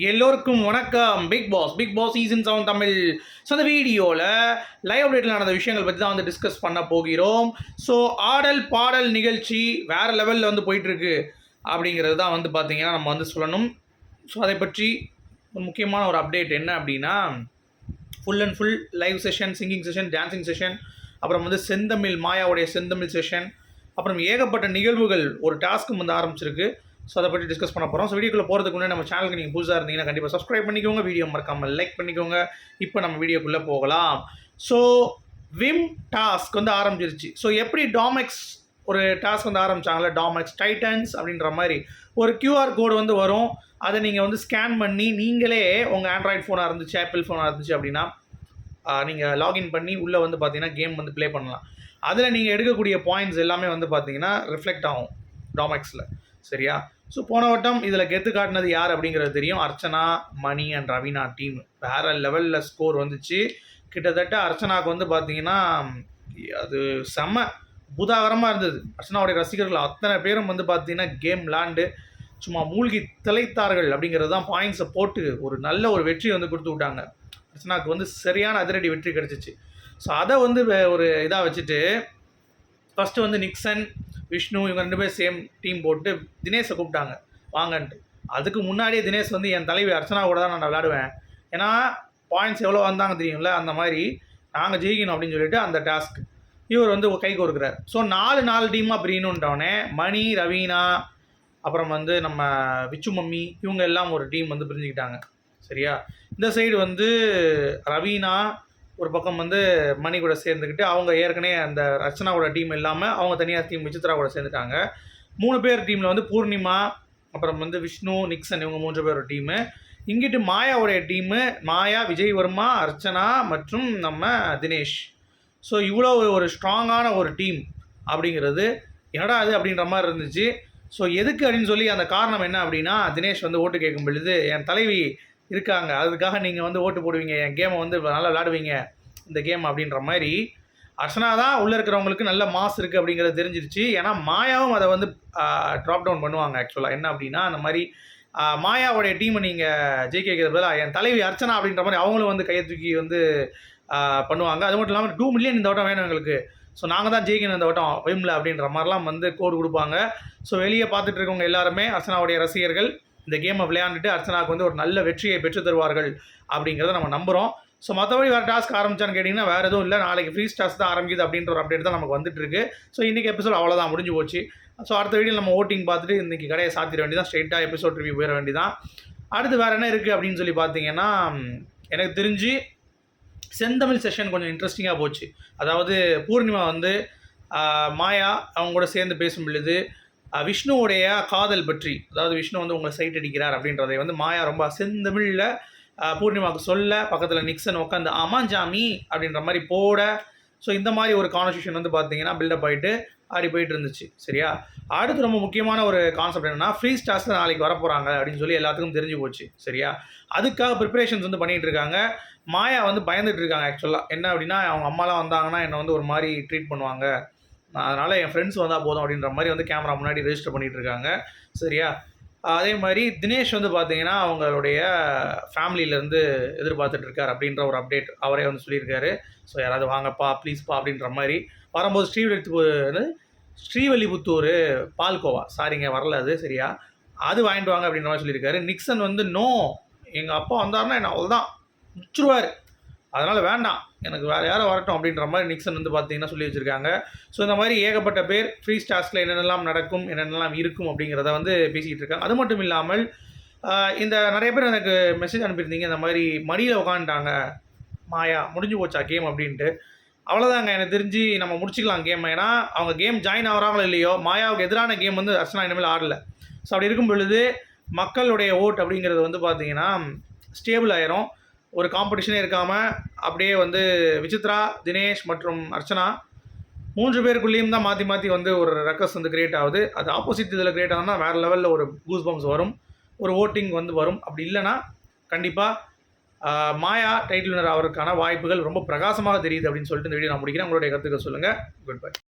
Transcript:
எல்லோருக்கும் வணக்கம். Bigg Boss Bigg Boss season seven Tamil. So அந்த வீடியோவில் லைவ் அப்டேட்டில் நடந்த விஷயங்கள் பற்றி தான் வந்து டிஸ்கஸ் பண்ண போகிறோம். ஸோ ஆடல் பாடல் நிகழ்ச்சி வேறு லெவலில் வந்து போயிட்டுருக்கு அப்படிங்கிறது தான் வந்து பார்த்திங்கன்னா நம்ம வந்து சொல்லணும். ஸோ அதை பற்றி ஒரு முக்கியமான ஒரு அப்டேட் என்ன அப்படின்னா full and full live session singing session dancing session அப்புறம் வந்து செந்தமிழ் மாயாவுடைய செந்தமிழ் செஷன் அப்புறம் ஏகப்பட்ட நிகழ்வுகள் ஒரு டாஸ்க்கு வந்து ஆரம்பிச்சிருக்கு. ஸோ அதை பற்றி டிஸ்கஸ் பண்ண போகிறோம் ஸோ வீடியோக்குள்ளே போகிறதுக்கு முன்னாடி நம்ம சேனலுக்கு நீங்கள் புதுசாக இருந்தீங்கன்னா கண்டிப்பாக சப்ஸ்கிரைப் பண்ணிக்கோங்க. வீடியோ மறக்காமல் லைக் பண்ணிக்கோங்க. இப்போ நம்ம வீடியோக்குள்ளே போகலாம். ஸோ விம் டாஸ்க் வந்து ஆரம்பிச்சிருச்சு. ஸோ எப்படி டாமெக்ஸ் ஒரு டாஸ்க் வந்து ஆரம்பிச்சாங்களே டாமெக்ஸ் டைட்டன்ஸ் அப்படின்ற மாதிரி ஒரு கியூஆர் கோடு வந்து வரும். அதை நீங்கள் வந்து ஸ்கேன் பண்ணி நீங்களே உங்கள் ஆண்ட்ராய்ட் ஃபோனாக இருந்துச்சு ஆப்பிள் ஃபோனாக இருந்துச்சு அப்படின்னா நீங்கள் லாகின் பண்ணி உள்ளே வந்து பார்த்தீங்கன்னா கேம் வந்து ப்ளே பண்ணலாம். அதில் நீங்கள் எடுக்கக்கூடிய பாயிண்ட்ஸ் எல்லாமே வந்து பார்த்தீங்கன்னா ரிஃப்ளெக்ட் ஆகும் டாமெக்ஸில் சரியா? ஸோ போன வட்டம் இதில் கெத்து காட்டினது யார் அப்படிங்கிறது தெரியும். அர்ச்சனா மணி அண்ட் ரவீனா டீம் வேறு லெவலில் ஸ்கோர் வந்துச்சு. கிட்டத்தட்ட அர்ச்சனாவுக்கு வந்து பார்த்தீங்கன்னா அது செம்ம பூதாகரமாக இருந்தது. அர்ச்சனாவுடைய ரசிகர்கள் அத்தனை பேரும் வந்து பார்த்தீங்கன்னா கேம் விளாண்டு சும்மா மூழ்கி திளைத்தார்கள் அப்படிங்கிறது தான் பாயிண்ட்ஸை போட்டு ஒரு நல்ல ஒரு வெற்றி வந்து கொடுத்து விட்டாங்க. அர்ச்சனாவுக்கு வந்து சரியான அதிரடி வெற்றி கிடச்சிச்சு. ஸோ அதை வந்து வே- ஒரு இதாக வச்சுட்டு ஃபஸ்ட்டு வந்து நிக்சன் விஷ்ணு இவங்க ரெண்டு பேரும் சேம் டீம் போட்டு தினேஷை கூப்பிட்டாங்க. வாங்கன்ட்டு. அதுக்கு முன்னாடியே தினேஷ் வந்து என் தலைவி அர்ச்சனா கூட தான் நான் விளாடுவேன் ஏன்னா பாயிண்ட்ஸ் எவ்வளோ வந்தாங்க தெரியும்ல அந்த மாதிரி. நாங்கள் ஜெயிக்கணும் அப்படின்னு சொல்லிட்டு அந்த டாஸ்க் இவர் வந்து கை கோர்க்கிறார். ஸோ நாலு நாலு டீமாக பிரியணுன்றவனே மணி ரவீனா அப்புறம் வந்து நம்ம விச்சு மம்மி இவங்க எல்லாம் ஒரு டீம் வந்து பிரிஞ்சுக்கிட்டாங்க. சரியா? இந்த சைடு வந்து ரவீனா ஒரு பக்கம் வந்து மணி கூட சேர்ந்துக்கிட்டு அவங்க ஏற்கனவே அந்த ரச்சனாவோட டீம் இல்லாமல் அவங்க தனியார் டீம் விசித்ரா கூட சேர்ந்துட்டாங்க. மூணு பேர் டீமில் வந்து பூர்ணிமா அப்புறம் வந்து விஷ்ணு நிக்சன் இவங்க மூன்று பேரோட டீமு இங்கிட்டு மாயாவுடைய டீமு மாயா விஜய் வர்மா அர்ச்சனா மற்றும் நம்ம தினேஷ். ஸோ இவ்வளோ ஒரு- ஒரு ஸ்ட்ராங்கான ஒரு டீம் அப்படிங்கிறது என்னடா அது அப்படின்ற மாதிரி இருந்துச்சு. ஸோ எதுக்கு அப்படின்னு சொல்லி அந்த காரணம் என்ன அப்படின்னா தினேஷ் வந்து ஓட்டு கேட்கும் பொழுது என் தலைவி இருக்காங்க. அதுக்காக நீங்கள் வந்து ஓட்டு போடுவீங்க. என் கேமை வந்து நல்லா விளாடுவீங்க. இந்த கேம் அப்படின்ற மாதிரி. அர்ச்சனா தான் உள்ளே இருக்கிறவங்களுக்கு நல்ல மாஸ் இருக்குது அப்படிங்கிறது தெரிஞ்சிருச்சு. ஏன்னா மாயாவும் அதை வந்து ட்ராப் டவுன் பண்ணுவாங்க ஆக்சுவலாக என்ன அப்படின்னா அந்த மாதிரி மாயாவுடைய டீமை நீங்கள் ஜெயிக்க வைக்கிறது பதிலாக என் தலைவி அர்ச்சனா அப்படின்ற மாதிரி அவங்களும் வந்து கையை தூக்கி வந்து பண்ணுவாங்க. அது மட்டும் இல்லாமல் டூ மில்லியன் இந்த வட்டம் வேணும் எங்களுக்கு. ஸோ நாங்கள் தான் ஜெயிக்கணும் இந்த வட்டம். விம்ல அப்படின்ற மாதிரிலாம் வந்து கோடு கொடுப்பாங்க. ஸோ வெளியே பார்த்துட்டு இருக்கவங்க எல்லாருமே அர்ச்சனாவுடைய ரசிகர்கள் இந்த கேமை விளையாண்டுட்டு அர்ச்சனாவுக்கு வந்து ஒரு நல்ல வெற்றியை பெற்று தருவார்கள் அப்படிங்கிறத நம்ம நம்புகிறோம் ஸோ மற்றபடி வேறு டாஸ்க் ஆரம்பிச்சான்னு கேட்டிங்கன்னா வேறு எதுவும் இல்லை. நாளைக்கு ஃப்ரீ ஸ்டாஸ் தான் ஆரம்பிக்குது அப்படின்ற ஒரு அப்டேட் தான் நமக்கு வந்துட்டு இருக்கு. ஸோ இன்றைக்கி எபிசோட் அவ்வளோதான் முடிஞ்சு போச்சு. ஸோ அடுத்த வீடியோ நம்ம ஓட்டிங் பார்த்துட்டு இன்றைக்கி கடையை சாத்திட வேண்டியதான் ஸ்ட்ரெயிட்டாக எபிசோட் ரிவ்யூ போயிட வேண்டியதான் அடுத்து வேறு என்ன இருக்குது அப்படின்னு சொல்லி பார்த்தீங்கன்னா எனக்கு தெரிஞ்சு செந்தமிழ் செஷன் கொஞ்சம் இன்ட்ரெஸ்டிங்காக போச்சு. அதாவது பூர்ணிமா வந்து மாயா அவங்க கூட சேர்ந்து பேசும் பொழுது விஷ்ணுவுடைய காதல் பற்றி அதாவது விஷ்ணு வந்து உங்களை சைட் அடிக்கிறார் அப்படின்றதை வந்து மாயா ரொம்ப செந்தமிழில் பூர்ணிமாவுக்கு சொல்ல பக்கத்தில் நிக்சன் உட்காந்து அமாஞ்சாமி அப்படின்ற மாதிரி போட ஸோ இந்த மாதிரி ஒரு கான்வர்சேஷன் வந்து பார்த்தீங்கன்னா பில்டப் ஆகிட்டு ஆடி போயிட்டு இருந்துச்சு சரியா? அடுத்து ரொம்ப முக்கியமான ஒரு கான்செப்ட் என்னன்னா ஃப்ரீ ஸ்டார்ஸ் நாளைக்கு வர போகிறாங்க அப்படின்னு சொல்லி எல்லாத்துக்கும் தெரிஞ்சு போச்சு சரியா? அதுக்காக ப்ரிப்பரேஷன்ஸ் வந்து பண்ணிகிட்டு இருக்காங்க. மாயா வந்து பயந்துட்டு இருக்காங்க ஆக்சுவலாக என்ன அப்படின்னா அவங்க அம்மாலாம் வந்தாங்கன்னா என்னை வந்து ஒரு மாதிரி ட்ரீட் பண்ணுவாங்க. அதனால் என் ஃப்ரெண்ட்ஸ் வந்தால் போதும் அப்படின்ற மாதிரி வந்து கேமரா முன்னாடி ரெஜிஸ்டர் பண்ணிட்டு இருக்காங்க சரியா? அதே மாதிரி தினேஷ் வந்து பார்த்தீங்கன்னா அவங்களுடைய ஃபேமிலியிலேருந்து எதிர்பார்த்துட்டு இருக்கார் அப்படின்ற ஒரு அப்டேட் அவரே வந்து சொல்லியிருக்காரு. ஸோ யாராவது வாங்கப்பா ப்ளீஸ்ப்பா அப்படின்ற மாதிரி. வரும்போது ஸ்ரீவில்லிபுத்தூர் ஸ்ரீவல்லிபுத்தூர் பால்கோவா. சாரிங்க வரல அது சரியா? அது வாங்கிட்டு வாங்க அப்படின்ற மாதிரி சொல்லியிருக்காரு. நிக்சன் வந்து நோ எங்கள் அப்பா வந்தாருன்னா என்ன அவ்வளோதான் முச்சிருவார் அதனால் வேண்டாம். எனக்கு வேறு யாரும் வரட்டும் அப்படின்ற மாதிரி நிக்சன் வந்து பார்த்தீங்கன்னா சொல்லி வச்சுருக்காங்க. ஸோ இந்த மாதிரி ஏகப்பட்ட பேர் ஃப்ரீ ஸ்டார்ஸில் என்னென்னலாம் நடக்கும் என்னென்னலாம் இருக்கும் அப்படிங்கிறத வந்து பேசிக்கிட்டு இருக்காங்க. அது மட்டும் இல்லாமல் இந்த நிறைய பேர் எனக்கு மெசேஜ் அனுப்பியிருந்தீங்க. இந்த மாதிரி மடியில் உட்காந்துட்டாங்க மாயா முடிஞ்சு போச்சா கேம் அப்படின்ட்டு. அவ்வளோதாங்க எனக்கு தெரிஞ்சு நம்ம முடிச்சுக்கலாம் கேம் ஏன்னா அவங்க கேம் ஜாயின் ஆகிறாங்களோ இல்லையோ மாயாவுக்கு எதிரான கேம் வந்து அர்ச்சனா இனிமேல் ஆடல. ஸோ அப்படி இருக்கும் பொழுது மக்களுடைய ஓட் அப்படிங்கிறது வந்து பார்த்தீங்கன்னா ஸ்டேபிள் ஆயிரும். ஒரு காம்படிஷனே இருக்காமல் அப்படியே வந்து விசித்ரா தினேஷ் மற்றும் அர்ச்சனா மூன்று பேருக்குள்ளேயும் தான் மாற்றி மாற்றி வந்து ஒரு ரெக்கஸ் வந்து கிரியேட் ஆகுது. அது ஆப்போசிட் இதில் கிரியேட் ஆகுதுன்னா வேறு லெவலில் ஒரு கூஸ் பம்ப்ஸ் வரும். ஒரு ஓட்டிங் வந்து வரும். அப்படி இல்லைன்னா கண்டிப்பாக மாயா டைட்டில் வினர் அவருக்கான வாய்ப்புகள் ரொம்ப பிரகாசமாக தெரியுது அப்படின்னு சொல்லிட்டு இந்த வீடியோ நான் முடிக்கிறேன். உங்களுடைய கருத்துக்கள் சொல்லுங்கள் குட் பை